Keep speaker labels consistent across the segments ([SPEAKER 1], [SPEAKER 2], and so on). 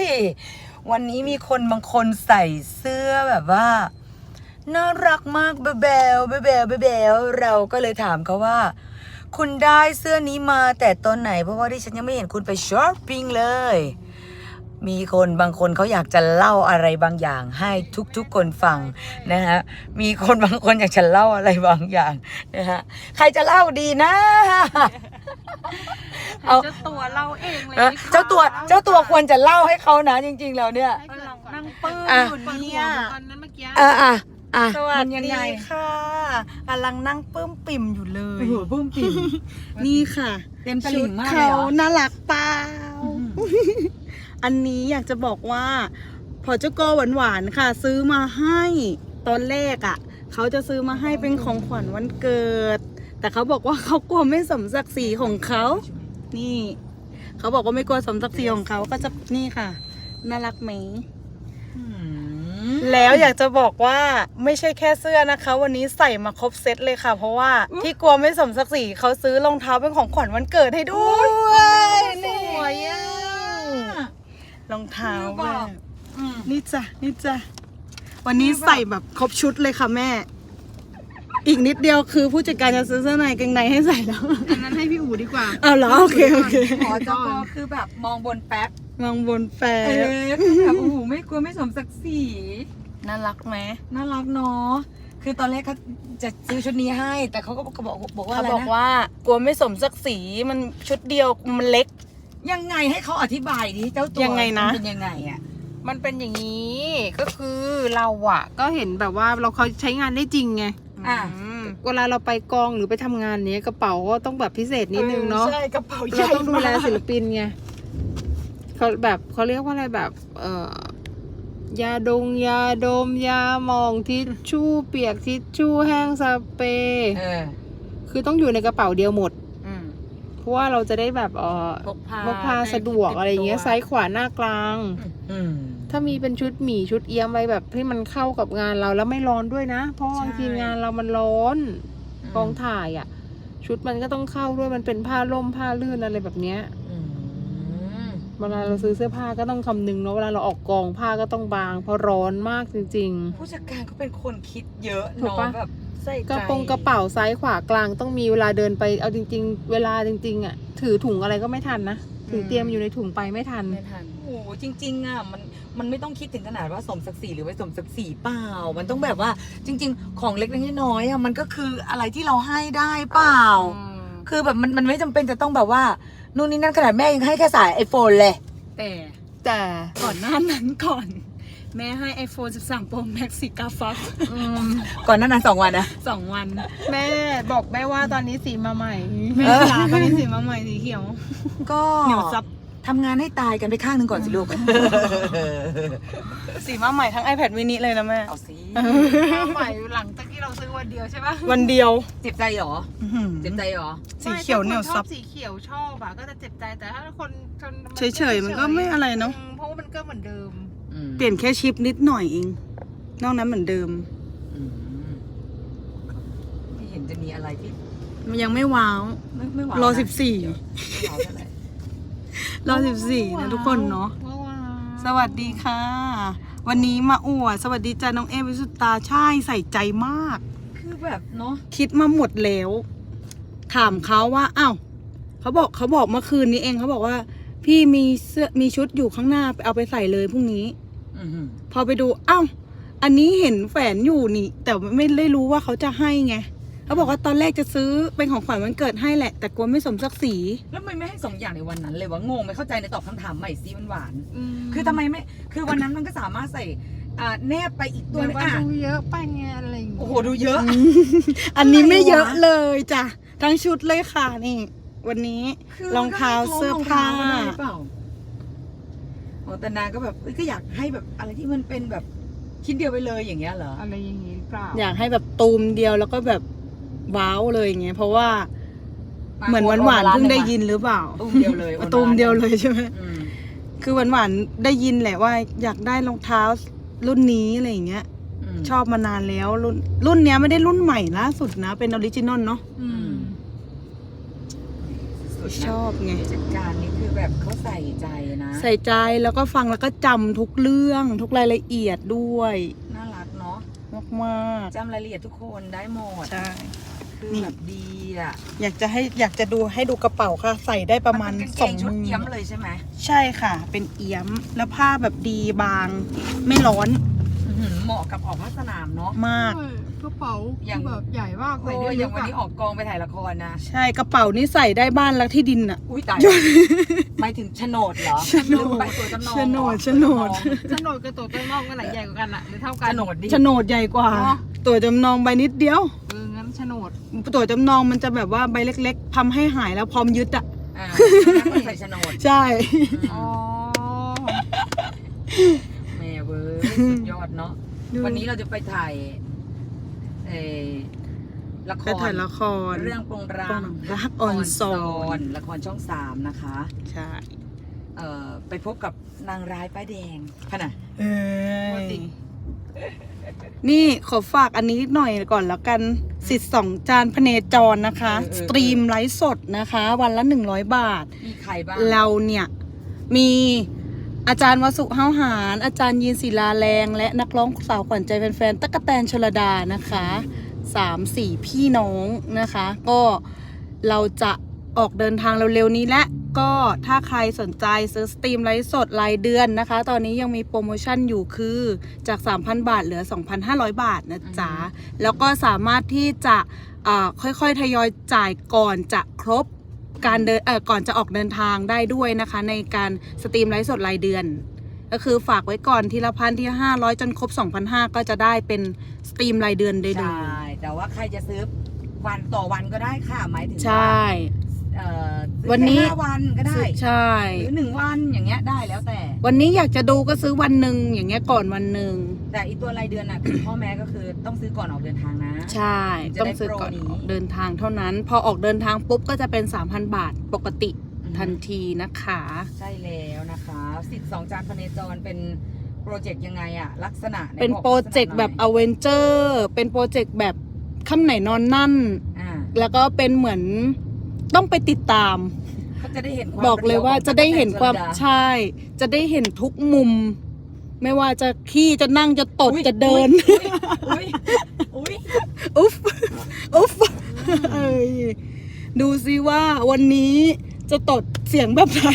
[SPEAKER 1] ยวันนี้มีคนบางคนใส่เสื้อแบบว่า น่ารักมากเบลเบลเบลเบลเราก็เลยถามเขาว่า คุณได้เสื้อนี้มาแต่ตอนไหน เพราะว่าดิฉันยังไม่เห็นคุณไปช้อปปิ้งเลย มีคนบางคนเขาอยากจะเล่าอะไรบางอย่างให้ทุกๆคนฟังนะฮะ มีคนบางคนอยากจะเล่าอะไรบางอย่างนะฮะ ใครจะเล่าดีนะ เอา
[SPEAKER 2] เจ้าตัวเราเองเลย
[SPEAKER 1] เอ้อเจ้าตัวเจ้าตัวควรจะเล่าให้เขานะจริง ๆ แล้วเนี่ย
[SPEAKER 2] ให้เกิดนั่งปื้ม
[SPEAKER 1] อะ
[SPEAKER 2] อยู่เนี่ยตอนนั้นเมื่อกี้
[SPEAKER 1] อะอะอะ
[SPEAKER 3] สวัส
[SPEAKER 1] มันยัง
[SPEAKER 3] ดี
[SPEAKER 1] ไง
[SPEAKER 3] ค่ะกำลังนั่งปลื้มปิ่มอยู่เลย
[SPEAKER 1] โอ้โหปุ้มปิ่ม
[SPEAKER 3] นี่ค่ะ
[SPEAKER 1] เต็มต
[SPEAKER 3] ชุ
[SPEAKER 1] ลิ่
[SPEAKER 3] ด
[SPEAKER 1] งมากเลย
[SPEAKER 3] เขา
[SPEAKER 1] เหรอ
[SPEAKER 3] น่ารักเปล่า
[SPEAKER 1] อืม
[SPEAKER 3] อันนี้อยากจะบอกว่า พอเจ้าโกหวานๆค่ะ ซื้อมาให้ตอนแรกอะ่ะ เขาจะซื้อมาให้เป็นของขวัญวันเกิด แต่เขาบอกว่าเขากลัวไม่สมศักดิ์ศรีของเขา นี่ เขาบอกว่าไม่กลัวสมศักดิ์ศรีของเขาก็จะนี่ค่ะ น่ารักไหม
[SPEAKER 1] อืม
[SPEAKER 3] แล้วอยากจะบอกว่าไม่ใช่แค่เสื้อนะคะ วันนี้ใส่มาครบเซตเลยค่ะ เพราะว่าที่กลัวไม่สมศักดิ์ศรีเขาซื้อรองเท้าเป็นของขวัญวันเกิดให้ด้วยนี่
[SPEAKER 1] สวยอะ
[SPEAKER 3] รองเท้า
[SPEAKER 1] คือแบ
[SPEAKER 3] แบบบ
[SPEAKER 1] อืม
[SPEAKER 3] นี่จ้ะนี่จ้ะวันนี้ใส่แบบครบชุดเลยค่ะแม่ อีกนิดเดียวคือผู้จัดการจะซื้อเสื้อในกางเกงในให้ใส่แล้ว
[SPEAKER 2] อันนั้นให้พี่อู๋ดีกว่า
[SPEAKER 3] เอาเหรอโอเคโอเค
[SPEAKER 1] หมอจกคือแบบมองบนแป๊บ
[SPEAKER 3] มองบนแฟ
[SPEAKER 1] เออคือแบบโอ้โหไม่กลัวไม่สมศักดิ์ศรี
[SPEAKER 3] น่ารักไหม
[SPEAKER 1] น่ารักเนาะคือตอนแรกเขาจะซื้อชุดนี้ให้ แต่เขาก็บอกบอกว่า
[SPEAKER 3] เขา
[SPEAKER 1] อะไร
[SPEAKER 3] บอก
[SPEAKER 1] นะ
[SPEAKER 3] ว่ากลัวไม่สมศักดิ์ศรีมันชุดเดียวมันเล็ก
[SPEAKER 1] ยังไงให้เขาอธิบายดิเจ้าตัว
[SPEAKER 3] ยังไงนะ
[SPEAKER 1] มัเป็นยังไงอะ
[SPEAKER 2] มันเป็นอย่างนี้ก็คือเราอะก็เห็นแบบว่าเราเขาใช้งานได้จริงไง
[SPEAKER 1] อะ
[SPEAKER 2] อืมเวลาเราไปกองหรือไปทำงานเนี้ยกระเป๋าก็ต้องแบบพิเศษนิดนึงเนาะ
[SPEAKER 3] ใช่กระเป๋าให
[SPEAKER 2] เรา
[SPEAKER 3] ญ่
[SPEAKER 2] ต้องดูแล
[SPEAKER 3] มาก
[SPEAKER 2] ศิลปินไงเขาแบบเขาเรียกว่าอะไรแบบ เอ่อยาดงยาดมยาหมองทิชชู่เปียกทิชชู่แห้งสเปรย์
[SPEAKER 1] เออ
[SPEAKER 2] คือต้องอยู่ในกระเป๋าเดียวหมด
[SPEAKER 1] อืม
[SPEAKER 2] เพราะว่าเราจะได้แบบเออ
[SPEAKER 1] พกพา
[SPEAKER 2] พกพาสะดวกอะไรอย่างเงี้ยซ้ายขวาหน้ากลาง
[SPEAKER 1] อืม
[SPEAKER 2] ถ้ามีเป็นชุดหมี่ชุดเอี้ยมไว้แบบที่มันเข้ากับงานเราแล้วไม่ร้อนด้วยนะ เพราะบางที
[SPEAKER 1] ใช่
[SPEAKER 2] งานเรามันร้อนกองถ่ายอะ่ะ ชุดมันก็ต้องเข้าด้วยมันเป็นผ้าล่มผ้าลื่นอะไรแบบเนี้ย
[SPEAKER 1] อืม
[SPEAKER 2] เวลาเราซื้อเสื้อผ้าก็ต้องคำนึงเนาะเวลาเราออกกองผ้าก็ต้องบาง เพราะร้อนมากจริง
[SPEAKER 1] ผู้จัดการเขาเป็นคนคิดเยอะ
[SPEAKER 2] ถูก
[SPEAKER 1] เนาะ
[SPEAKER 2] ปะ
[SPEAKER 1] แบบใส่
[SPEAKER 2] ๆ
[SPEAKER 1] ใจ
[SPEAKER 2] กระโปรงกระเป๋าซ้ายขวากลางต้องมีเวลาเดินไปเอาจริง ๆ เวลาจริง ๆอะ่ะ ถือถุงอะไรก็ไม่ทันนะถือเตรียมอยู่ในถุงไปไม่ทัน
[SPEAKER 1] ไม่ทันโอ้โหจริง ๆอะมัน มันไม่ต้องคิดถึงขนาดว่าสมศักดิ์ศรีหรือไม่สมศักดิ์ศรีเปล่า มันต้องแบบว่าจริง ๆ ของเล็กๆน้อยๆอะมันก็คืออะไรที่เราให้ได้เปล่า คือแบบมันมันไม่จำเป็นจะต้องแบบว่านู่นนี่นั่นขนาดแม่ยังให้แค่สายไอโฟนเลย
[SPEAKER 3] แต่
[SPEAKER 2] แต่
[SPEAKER 3] ก่อนหน้านั้นก่อน แม่ให้ iPhone 13 Pro Max สีกาฟัก
[SPEAKER 1] ก่อนหนั้นนั้นสองวันนะ
[SPEAKER 3] สองวัน
[SPEAKER 2] แม่บอกแม่ว่าตอนนี้สีมาใหม่
[SPEAKER 3] แม่จ๋าตอนนี้สีมาใหม่สีเขียว
[SPEAKER 1] ก็
[SPEAKER 3] เหนียวซับ
[SPEAKER 1] ทำงานให้ตายกันไปข้างหนึ่งก่อนสิลูก
[SPEAKER 3] สีมาใหม่ทั้ง iPad mini เลยนะแม่
[SPEAKER 1] เอาสิ
[SPEAKER 2] มาใหม่หลังจากที่เราซื้อวันเดียวใช่ปะ
[SPEAKER 3] วันเดียว
[SPEAKER 1] เจ็บใจเหรอเจ็บใจเหรอ
[SPEAKER 3] สีเขียวเหนียวซับ
[SPEAKER 2] ไม่ถ้าคชอสีเขียวชอบอะก็จะเจ็บใจแต่ถ้าคนคน
[SPEAKER 3] เฉยๆมันก็ไม่อะไรเนอะ
[SPEAKER 2] อืมเพราะว่ามันก็เหมือนเดิม
[SPEAKER 1] อืม
[SPEAKER 3] เปลี่ยนแค่ชิปนิดหน่อยเอง นอกนั้นเหมือนเดิม
[SPEAKER 1] อืมไม่เห็นจะมีอะไรที่
[SPEAKER 3] มันยังไม่ว้าว
[SPEAKER 1] ไม่ไม่หวาน
[SPEAKER 3] รอ
[SPEAKER 1] นะ
[SPEAKER 3] สิบสี่
[SPEAKER 1] ไม่หวานเท่าไหร่
[SPEAKER 3] รอสิบสี่นะทุกคนเนาะ
[SPEAKER 2] ว้าว
[SPEAKER 3] สวัสดีค่ะ วันนี้มาอวดสวัสดีจ้าน้องเอวิสุตาใช่ใส่ใจมาก
[SPEAKER 1] คือแบบเนาะ
[SPEAKER 3] คิดมาหมดแล้ว ถามเขาว่าอ้าวเขาบอกเขาบอกเมื่อคืนนี้เองเขาบอกว่า พี่มีเสื้อมีชุดอยู่ข้างหน้าไปเอาไปใส่เลยพรุ่งนี้
[SPEAKER 1] อืม
[SPEAKER 3] พอไปดูอ้าวอันนี้เห็นแฝนอยู่นี่ แต่ไม่ได้รู้ว่าเขาจะให้ไง เขาบอกว่าตอนแรกจะซื้อเป็นของขวัญวันเกิดให้แหละ แต่กลัวไม่สมศักดิ์ศรี
[SPEAKER 1] แล้วทำไมไม่ให้สองอย่างในวันนั้นเลยวะงงไม่เข้าใจในตอบคำถามใหม่ซิมันหวาน
[SPEAKER 2] ม
[SPEAKER 1] คือทำไมไม่ คือวันนั้นมันก็สามารถใส่อ่าแนบไปอีกตัว
[SPEAKER 2] มัน
[SPEAKER 1] นึง
[SPEAKER 2] ว่า
[SPEAKER 1] อะ
[SPEAKER 2] ดูเยอะไปไงอะไรอย่างเงี้ย
[SPEAKER 1] โอ้โหดูเยอะ
[SPEAKER 3] อันนี้ไม่เยอะ
[SPEAKER 1] อะไรวะ
[SPEAKER 3] เลยจ้ะทั้งชุดเลยค่ะนี่ วันนี้
[SPEAKER 1] คือ
[SPEAKER 3] รองเท้าเสื้อผ้า
[SPEAKER 1] รองเท้ได้เปล่าโอ้แต่นางก็แบบเอ้ยก็อยากให้แบบอะไรที่มันเป็นแบบชิ้นเดียวไปเลยอย่างเงี้ยเหรอ
[SPEAKER 2] อะไรอย่างงี้หรือเปล่า
[SPEAKER 3] อยากให้แบบตูมเดียวแล้วก็แบบ ว้าวเลยอย่างเงี้ยเพราะว่าเหมือนหวานหวานๆเพิ่งได้ยินหรือเปล่า
[SPEAKER 1] ตูมเดียวเลย
[SPEAKER 3] ตูมเดียวเลยใช่ไหม
[SPEAKER 1] อืม
[SPEAKER 3] คือหวานหวานๆได้ยินแหละว่า อยากได้รองเท้ารุ่นนี้อะไรอย่างเงี้ย
[SPEAKER 1] ม
[SPEAKER 3] ชอบมานานแล้วรุ่นรุ่นเนี้ยไม่ได้รุ่นใหม่ล่าสุดนะ เป็นออริจินอลเนาะ
[SPEAKER 2] อืม
[SPEAKER 1] สุดนะ
[SPEAKER 3] ชอบไง
[SPEAKER 1] จัดการนี่คือแบบเขาใส่ใจนะ
[SPEAKER 3] ใส่ใจแล้วก็ฟังแล้วก็จำทุกเรื่องทุกรายละเอียดด้วย
[SPEAKER 1] น่ารักเนาะ
[SPEAKER 3] มาก
[SPEAKER 1] จำรายละเอียดทุกคนได้หมด
[SPEAKER 3] ๆใช่
[SPEAKER 1] คือ
[SPEAKER 3] นี่
[SPEAKER 1] แบบดีอะ
[SPEAKER 3] อยากจะให้อยากจะดูให้ดูกระเป๋าค่ะ ใส่ได้ประมาณ
[SPEAKER 1] นเป็น
[SPEAKER 3] ส
[SPEAKER 1] กา
[SPEAKER 3] อง
[SPEAKER 1] เกชุด
[SPEAKER 3] มือ
[SPEAKER 1] เอี้ยมเลยใช่ไหม
[SPEAKER 3] ใช่ค่ะ เป็นเอี้ยมแล้วผ้าแบบดีบาง ไม่ร้อน
[SPEAKER 1] อื้อหือเหมาะกับออกภาคสนามเนาะ
[SPEAKER 3] มาก
[SPEAKER 2] กระเป๋า
[SPEAKER 1] อย่าง
[SPEAKER 2] แบบใหญ่มากเล
[SPEAKER 1] โอ้
[SPEAKER 2] ย
[SPEAKER 1] ย
[SPEAKER 2] เนี่ย
[SPEAKER 1] อย่างวันนี้ออกกองไปถ่ายละครนะ
[SPEAKER 3] ใช่กระเป๋านี่ใส่ได้บ้านแล้วที่ดินอะ
[SPEAKER 1] อุ้ยตายหมายถึงโฉนดเหรอ
[SPEAKER 3] โฉนด
[SPEAKER 1] หรือใบตัวจำนอง
[SPEAKER 3] โฉนด
[SPEAKER 1] เหรอ
[SPEAKER 3] โฉนด
[SPEAKER 2] โฉนดกับตัวต้นนอกกันไหนใหญ่กว่ากันอะหรือเท่ากั
[SPEAKER 1] โฉ
[SPEAKER 2] น
[SPEAKER 1] นดดิ
[SPEAKER 3] โฉนดใหญ่กว่า
[SPEAKER 2] อ๋อ
[SPEAKER 3] ตัวจำนองใบนิดเดียว
[SPEAKER 2] เอองั้น โฉนด
[SPEAKER 3] ตัวจำนองมันจะแบบว่าใบเล็กๆทำให้หายแล้วพร้อมยึดอะ
[SPEAKER 1] อ่าไม่ใส่โฉนด
[SPEAKER 3] ใช่
[SPEAKER 2] อ๋อ
[SPEAKER 1] แม่เว้ยสุดยอดเนาะวันนี้เราจะไปถ่ายเออละค
[SPEAKER 3] ไป
[SPEAKER 1] ร
[SPEAKER 3] ถ่ายละคร
[SPEAKER 1] เรื่องปรงราง
[SPEAKER 3] รักออนซอน
[SPEAKER 1] ละครช่องสามนะคะ
[SPEAKER 3] ใช่
[SPEAKER 1] เอ่อไปพบกับนางร้ายป้ายแดงขนาด
[SPEAKER 3] เอ้ย นี่ขอฝากอันนี้หน่อยก่อนแล้วกันสิทธิ์สองจานพเนจรนะคะสตรีมไลฟ์สดนะคะ วันละ 100 บาท
[SPEAKER 1] มีใครบ้าง
[SPEAKER 3] เราเนี่ย มีอาจารย์วสุห้าวหาร อาจารย์ยีนศิลาแรง และนักร้องสาวขวัญใจแฟนๆตะกะแตนชลดานะคะสามสี่พี่น้องนะคะ ก็เราจะออกเดินทางเร็วๆนี้และ ก็ถ้าใครสนใจซื้อสตรีมไลฟ์สดรายเดือนนะคะ ตอนนี้ยังมีโปรโมชั่นอยู่คือจาก 3,000 บาทเหลือ 2,500 บาทนะจ๊ะ แล้วก็สามารถที่จะอ่าค่อยๆ ทยอยจ่ายก่อนจะครบการเดินเอ่อก่อนจะออกเดินทางได้ด้วยนะคะ ในการสตรีมไลฟ์สดรายเดือน ก็คือฝากไว้ก่อนทีละพันทีละห้าร้อยจนครบ 2,500 ก็จะได้เป็นสตรีมรายเดือนได้เล
[SPEAKER 1] ใช่
[SPEAKER 3] ย
[SPEAKER 1] แต่ว่าใครจะซื้อวันต่อวันก็ได้ค่ะหมายถึง
[SPEAKER 3] ใช่
[SPEAKER 1] เอ่อซื้อ
[SPEAKER 3] วันนี้
[SPEAKER 1] แค่ห้าวันก็ได้
[SPEAKER 3] ใช่
[SPEAKER 1] หรือหนึ่งวันอย่างเงี้ยได้แล้วแต่
[SPEAKER 3] วันนี้อยากจะดูก็ซื้อวันหนึ่งอย่างเงี้ยก่อนวันหนึ่ง
[SPEAKER 1] แต่อีตัวรายเดือนน่ะคือพ่อแม่ก็คือต้องซื้อก่อนออกเดินทางนะ
[SPEAKER 3] ใช่
[SPEAKER 1] จะ
[SPEAKER 3] ต้อง
[SPEAKER 1] ได้
[SPEAKER 3] ซื้อก่อน
[SPEAKER 1] โปรนี้
[SPEAKER 3] ออกเดินทางเท่านั้น พอออกเดินทางปุ๊บก็จะเป็น 3,000 บาทปกติ
[SPEAKER 1] อืม
[SPEAKER 3] ทันทีนะคะ
[SPEAKER 1] ใช่แล้วนะคะสิทธิ์สองจานพเนจรเป็นโปรเจกต์ยังไงอะลักษณะไห
[SPEAKER 3] เป็น
[SPEAKER 1] บอก
[SPEAKER 3] โปรเจกต์แบบ
[SPEAKER 1] ลัษณะหน่
[SPEAKER 3] อเวนเจอร์เป็นโปรเจกต์แบบค่ำไหนนอนนั่น
[SPEAKER 1] อยอ่า
[SPEAKER 3] แล้วก็เป็นเหมือน ต้องไปติดตาม
[SPEAKER 1] เขาจะได้เห็นความ
[SPEAKER 3] บอกเลยว่า
[SPEAKER 1] รีขง
[SPEAKER 3] จะได้เห็นความ
[SPEAKER 1] ตั๊กแตนชลด
[SPEAKER 3] ใช่ จะได้เห็นทุกมุม ไม่ว่าจะขี้จะนั่งจะตด
[SPEAKER 1] อุ๊ย
[SPEAKER 3] จะเดิน
[SPEAKER 1] อุ้ยอุ้ย
[SPEAKER 3] อุ๊ฟอุ๊ฟเอ้ยดูซิว่าวันนี้จะตดเสียงแบบไหน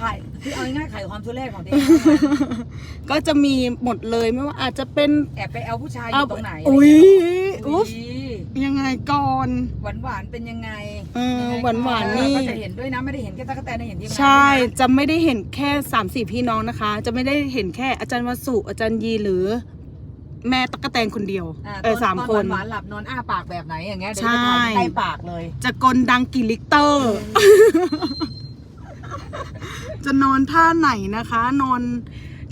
[SPEAKER 1] ขายคือเอาง่ายๆขายความทุเรศของเด็ก
[SPEAKER 3] ก็จะมีหมดเลยไม่ว่าอาจจะเป็น
[SPEAKER 1] แอบไปเอาผู้ชายอ
[SPEAKER 3] เอา
[SPEAKER 1] ยู่ตรงไหน
[SPEAKER 3] อุ้ย
[SPEAKER 1] อุ๊
[SPEAKER 3] อุ๊
[SPEAKER 1] ย
[SPEAKER 3] ฟ ยังไงก่อน
[SPEAKER 1] หวานหวานๆเป็นยังไง
[SPEAKER 3] เออ
[SPEAKER 1] ยังไง
[SPEAKER 3] หวานหวานๆนี่
[SPEAKER 1] ก็จะเห็นด้วยนะไม่ได้เห็นแค่ตั๊กแตนนะเห็นที่
[SPEAKER 3] ใช่จะไม่ได้เห็นแค่สามสี่พี่น้องนะคะ จะไม่ได้เห็นแค่อาจารย์วสุอาจารย์ยีหรือ แม่ตะกกะแตนคนเดียว
[SPEAKER 1] อ่
[SPEAKER 3] เออสาม
[SPEAKER 1] ต
[SPEAKER 3] คน
[SPEAKER 1] หวานๆหลับนอนอ้าปากแบบไหนอย่างเงี้ยเดี๋ยว
[SPEAKER 3] ใช่
[SPEAKER 1] จะถ่ายใกล้ปากเลย
[SPEAKER 3] จะกลดังกี่ลิตรจะนอนท่าไหนนะคะ นอน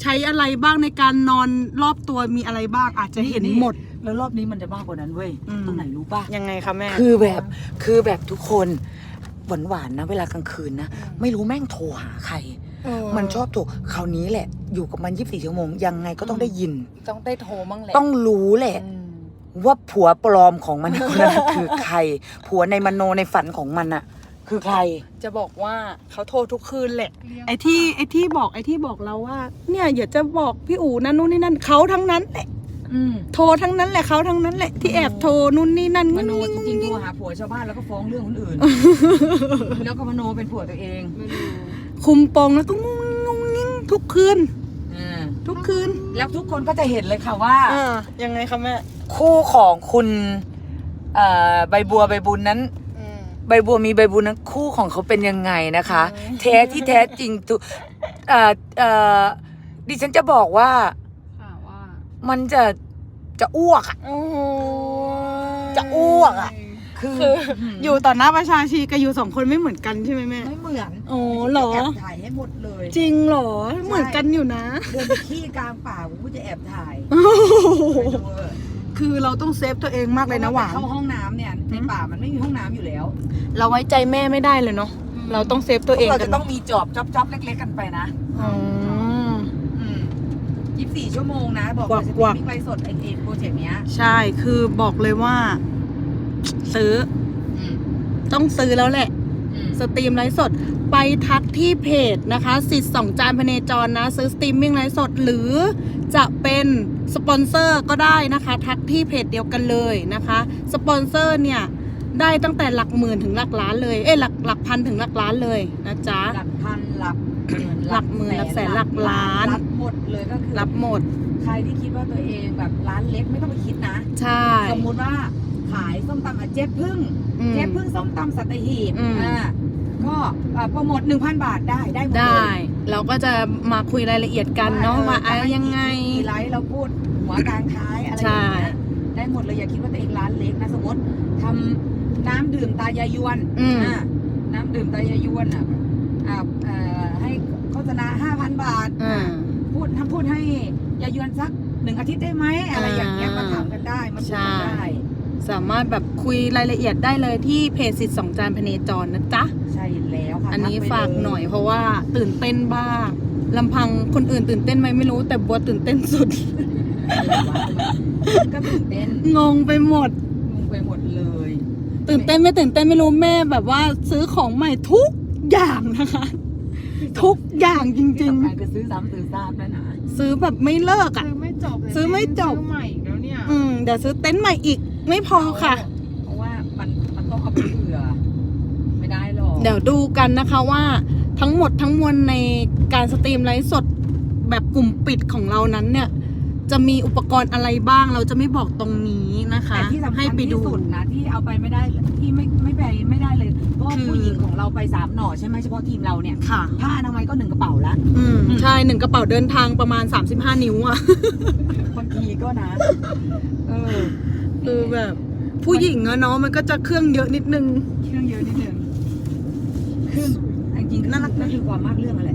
[SPEAKER 3] ใช้อะไรบ้างในการนอนรอบตัวมีอะไรบ้างอาจจะเห็น
[SPEAKER 1] นี่
[SPEAKER 3] หมด
[SPEAKER 1] แล้วรอบนี้มันจะมากกว่านั้นเว้ย
[SPEAKER 3] อืม
[SPEAKER 1] ตรงไหนรู้ป่ะ
[SPEAKER 3] ยังไงคะแม่
[SPEAKER 1] คือแบบคือแบบทุกคนหวานหวานๆนะ เวลากลางคืนนะไม่รู้แม่งโทรหาใคร มันชอบโทรคราวนี้แหละ อยู่กับมัน24ชั่วโมง ยังไงก็ต้องได้ยิน
[SPEAKER 3] ต้องได้โทรบ้างแหละ
[SPEAKER 1] ต้องรู้แหละว่าผัวปลอมของมันคนนั้นคือใคร ผัวในมโนในฝันของมันอะคือใคร
[SPEAKER 3] จะบอกว่าเขาโทรทุกคืนแหละ ไอ้ที่ไอ้ที่บอกไอ้ที่บอกเราว่า เนี่ยอย่าจะบอกพี่อู๋นั่นนู่นนี่นั่นเขาทั้งนั้นแหละ
[SPEAKER 1] อืม
[SPEAKER 3] โทรทั้งนั้นแหละเขาทั้งนั้นแหละที่แอบโทรนู่นนี่นั่น
[SPEAKER 1] มโนจริงๆโทรหาผัวชาวบ้านแล้วก็ฟ้องเรื่องคนอื่น แล้วก็มโนเป็นผัวตัวเอง
[SPEAKER 2] ไม่รู้
[SPEAKER 3] คุมโปงแล้วก็งุ้งงุ้งงิ้งทุกคืน
[SPEAKER 1] อ่า
[SPEAKER 3] ทุกคืน
[SPEAKER 1] แล้วทุกคนก็จะเห็นเลยค่ะว่า
[SPEAKER 3] อ่ายังไงคะแม่
[SPEAKER 1] คู่ของคุณเอ่อใบบัวใบบุญนั้นใบบัวมีใบบุญนั้นคู่ของเขาเป็นยังไงนะคะ
[SPEAKER 3] อืม
[SPEAKER 1] แท้ที่แท้จริงทุเอ่อเอ่อดิฉันจะบอกว่า
[SPEAKER 2] ค่ะว่า
[SPEAKER 1] มันจะ จะอ้วกอะ
[SPEAKER 3] โอ้โห
[SPEAKER 1] จะอ้วกอะคือ
[SPEAKER 3] คืออยู่ต่อหน้าประชาชีกับอยู่สองคนไม่เหมือนกันใช่ไหมแม่
[SPEAKER 1] ไม่เหมือน
[SPEAKER 3] โอ้เหรอ
[SPEAKER 1] แอบถ่ายให้หมดเลย
[SPEAKER 3] จริงเหรอ เหมือนกันอยู่นะ
[SPEAKER 1] เดินไปขี้กลางป่าผมก็จะแอบถ่ายไปดูเออ
[SPEAKER 3] คือเราต้องเซฟตัวเองมากเลยนะหวาน
[SPEAKER 1] เข้าห้องน้ำเนี่ยในป่ามันไม่มีห้องน้ำอยู่แล้ว
[SPEAKER 3] เราไว้ใจแม่ไม่ได้เลยเนาะเราต้องเซฟตัวเอง
[SPEAKER 1] เรา
[SPEAKER 3] กั
[SPEAKER 1] จะ
[SPEAKER 3] น
[SPEAKER 1] ต้องมีจอบจ๊อบๆเล็ก ๆ กันไปนะ
[SPEAKER 3] อ๋อ
[SPEAKER 1] ยี่สิบสี่ชั่วโมงนะ บอก
[SPEAKER 3] กวั
[SPEAKER 1] ว่ากจะ
[SPEAKER 3] กวัก
[SPEAKER 1] มีไลฟ์สดไอเอโปรเจกต์เนี้ย
[SPEAKER 3] ใช่คือบอกเลยว่า ซื้อ
[SPEAKER 1] อืม
[SPEAKER 3] ต้องซื้อแล้วแหละ
[SPEAKER 1] อืม
[SPEAKER 3] สตรีมไลฟ์สด ไปทักที่เพจนะคะสิทธิ์สองจานพเนจรนะ ซื้อสตรีมมิ่งไลฟ์สด หรือจะเป็นสปอนเซอร์ก็ได้นะคะ ทักที่เพจเดียวกันเลยนะคะ สปอนเซอร์เนี่ย ได้ตั้งแต่หลักหมื่นถึงหลักล้านเลยเอ้ยหลักหลักพันถึงหลักล้านเลยนะจ๊ะ
[SPEAKER 1] หลักพันหลักหมื่น
[SPEAKER 3] หลักหมื่นหลักแสนหลักล้าน
[SPEAKER 1] รับห มดเลยก็คือ
[SPEAKER 3] รับหมด
[SPEAKER 1] ใครที่คิดว่าตัวเองแบบร้านเล็กไม่ต้องไปคิดนะ
[SPEAKER 3] ใช่
[SPEAKER 1] สมมุติว่าขายส้มตำอะเจ๊พึ่ง
[SPEAKER 3] อืม
[SPEAKER 1] เจ๊พึ่งส้มตำสัตหีบ
[SPEAKER 3] อืม
[SPEAKER 1] อ่าก็อ่าโปรโมท1,000 บาทได้ได้หมดเลย
[SPEAKER 3] ได้เราก็จะมาคุยรายละเอียดกันเนาะว่าอะ
[SPEAKER 1] จให้
[SPEAKER 3] ยังไง
[SPEAKER 1] กี่ไลฟ์เราพูดหัวกลางท้ายอะไรอ
[SPEAKER 3] ใช่
[SPEAKER 1] ย่างเงี้ยได้หมดเลยอย่าคิดว่าตัวเองร้านเล็กนะสมมติทำน้ำดื่มตายายวน
[SPEAKER 3] อืม
[SPEAKER 1] อ่าน้ำดื่มตายายวนอะอ่าเอ่อให้โฆษณา5,000 บาท
[SPEAKER 3] อ่า
[SPEAKER 1] พูดทำพูดให้ยายวนสักหนึ่งอาทิตย์ได้ไหมอะไรอย่างเงี้ย
[SPEAKER 3] อ่าม
[SPEAKER 1] มาถามกันได้มาคุยกันได้
[SPEAKER 3] สามารถแบบคุยรายละเอียดได้เลยที่เพจสิทธิ์สองจานพเนจรนะจ๊ะ
[SPEAKER 1] ใช่แล้วค่ะ
[SPEAKER 3] อันนี้
[SPEAKER 1] ทัไป
[SPEAKER 3] ฝาก
[SPEAKER 1] เล
[SPEAKER 3] หน่อยเพราะว่าตื่นเต้นบ้างลำพังคนอื่นตื่นเต้นไหมไม่รู้แต่บัวตื่นเต้นสุด
[SPEAKER 1] ก็ตื่นเต้น
[SPEAKER 3] งงไปหมด
[SPEAKER 1] งงไปหมดเลย
[SPEAKER 3] ตื่นเต้นไม่ตื่นเต้นไม่รู้แม่แบบว่าซื้อของใหม่ทุกอย่างนะคะ ทุกอย่างจ
[SPEAKER 1] ที่
[SPEAKER 3] ริง
[SPEAKER 1] สำคัญคือซื้อซ้ำซื้อซากแล้วนะ
[SPEAKER 3] ๆซื้อแบบไม่เลิกอะ
[SPEAKER 2] ซื้อไม่จบเลย
[SPEAKER 3] ซื้อไม่จบ
[SPEAKER 2] ซื้อใหม่อีกแล้วเนี่ย
[SPEAKER 3] อืมเดี๋ยวซื้อเต็นท์ใหม่อีก ไม่พอค่ะ
[SPEAKER 1] เพราะว่ามันมันต้องเอาไปเผื่อไม่ได้หรอก
[SPEAKER 3] เดี๋ยวดูกันนะคะว่าทั้งหมดทั้งมวลในการสตรีมไลฟ์สดแบบกลุ่มปิดของเรานั้นเนี่ย จะมีอุปกรณ์อะไรบ้าง เราจะไม่บอกตรงนี้นะคะ
[SPEAKER 1] แต่ที่สำคั
[SPEAKER 3] ให้
[SPEAKER 1] ญ
[SPEAKER 3] ไปดู
[SPEAKER 1] ที่สุดนะที่เอาไปไม่ได้ที่ไม่ไม่ไปไม่ได้เลยเพราะว่า
[SPEAKER 3] คือ
[SPEAKER 1] ผู้หญิงของเราไปสามหน่อใช่ไหมเฉพาะทีมเราเนี่ย
[SPEAKER 3] ค่ะ
[SPEAKER 1] ผ้าอนามัยก็หนึ่งกระเป๋าละ
[SPEAKER 3] อืม ใช่ หนึ่งกระเป๋าเดินทางประมาณ 35 นิ้วอะ
[SPEAKER 1] บางทีก็นะเออ
[SPEAKER 3] คือแบบ ผู้หญิงอะเนาะ มันก็จะเครื่องเยอะนิดนึง
[SPEAKER 1] เครื่องเยอะนิดนึงเครื่องจริงๆ
[SPEAKER 3] น่ารักนะ
[SPEAKER 1] นั่นคือความมากเรื่องอะไร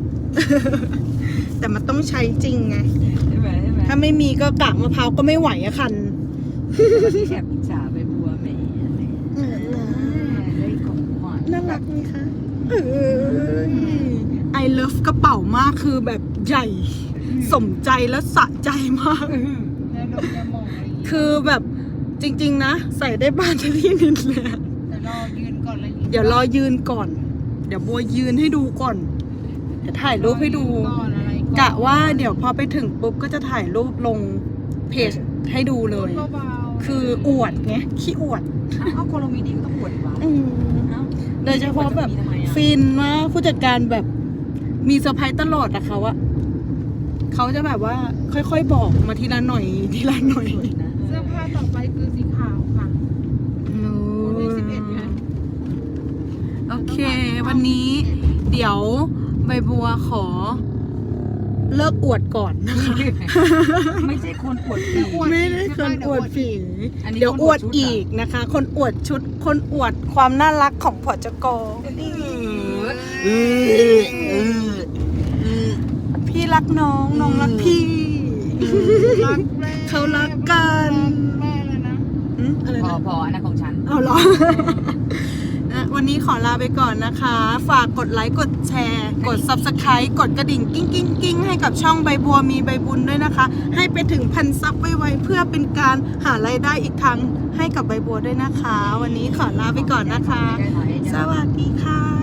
[SPEAKER 3] แต่มันต้องใช้จริงไง
[SPEAKER 1] ใช่ไหมใช่ไหม
[SPEAKER 3] ถ้าไม่มีก็กากมะพร้าวก็ไม่ไหวอะคัน
[SPEAKER 1] วันนี้แอบอิจฉาไปบัวแหม่เลยของขวัญ
[SPEAKER 3] น่ารักไหมคะเอ้ย I love กระเป๋ามากคือแบบใหญ่ สมใจและสะใจมาก
[SPEAKER 2] แล้วดมยาหมองอะไรอย่างงี้
[SPEAKER 3] คือแบบจริง ๆ นะ ใส่ได้บ้านที่นิดเลยอะ
[SPEAKER 2] แต่รอยืนก่อนเลย
[SPEAKER 3] เดี๋ยวรอยืนก่อน เดี๋ยวบัวยืนให้ดูก่อน เดี๋ยวถ่ายรูปให้ดู
[SPEAKER 2] ก่อนอะไรอน
[SPEAKER 3] กะว่าเดี๋ยวพอไปถึงปุ๊บก็จะถ่ายรูปลงเพจให้ดูเลย
[SPEAKER 2] พูดเบาๆ
[SPEAKER 3] คืออวดไงขี้อวด
[SPEAKER 1] เอ้าคนเรามีดีก็ต้องอวดดีกว่า
[SPEAKER 3] อืม
[SPEAKER 1] เอ้า
[SPEAKER 3] โดยเฉพาะแบบ
[SPEAKER 1] มีทำไมอะ
[SPEAKER 3] ฟินมากผู้จัดการแบบมีเซอร์ไพรส์ตลอดอะเขาอะเขาจะแบบว่าค่อยๆบอกมาทีละหน่อยทีละหน่อย
[SPEAKER 2] เสื้อผ้าต่อไปคือสีขาวค่ะ วันที่11ไง
[SPEAKER 3] โอเค วันนี้ เดี๋ยวใบบัวขอ เลิกอวดก่อนนะคะ
[SPEAKER 1] ไม่ใช่คนอวดดี
[SPEAKER 3] ไม่ได้คนอวดฝี
[SPEAKER 1] อันนี้
[SPEAKER 3] เดี๋ยว
[SPEAKER 1] คน
[SPEAKER 3] อ
[SPEAKER 1] อ
[SPEAKER 3] ว
[SPEAKER 1] ว
[SPEAKER 3] ด
[SPEAKER 1] ดชุด
[SPEAKER 3] อีกนะคะ คนอวดชุด คนอวดความน่ารักของพอจกนี่พี่รักน้อง น้องรักพี่
[SPEAKER 2] รักแม่
[SPEAKER 3] เขารักกัน
[SPEAKER 2] แม่เลยนะ
[SPEAKER 3] อืมอะไร
[SPEAKER 1] พอ
[SPEAKER 3] นะ
[SPEAKER 1] พออันนั้นของฉัน
[SPEAKER 3] เอาเหรอนะ วันนี้ขอลาไปก่อนนะคะ ฝากกดไลค์กดแชร์ กด subscribe กดกระดิ่งกิ้งกิ้งกิ้งให้กับช่องใบบัวมีใบบุญด้วยนะคะ ให้ไปถึงพันซับไวๆเพื่อเป็นการหารายได้อีกครั้งให้กับใบบัวด้วยนะคะ วันนี้ขอลาไปก่อนนะคะ สวัสดีค่ะ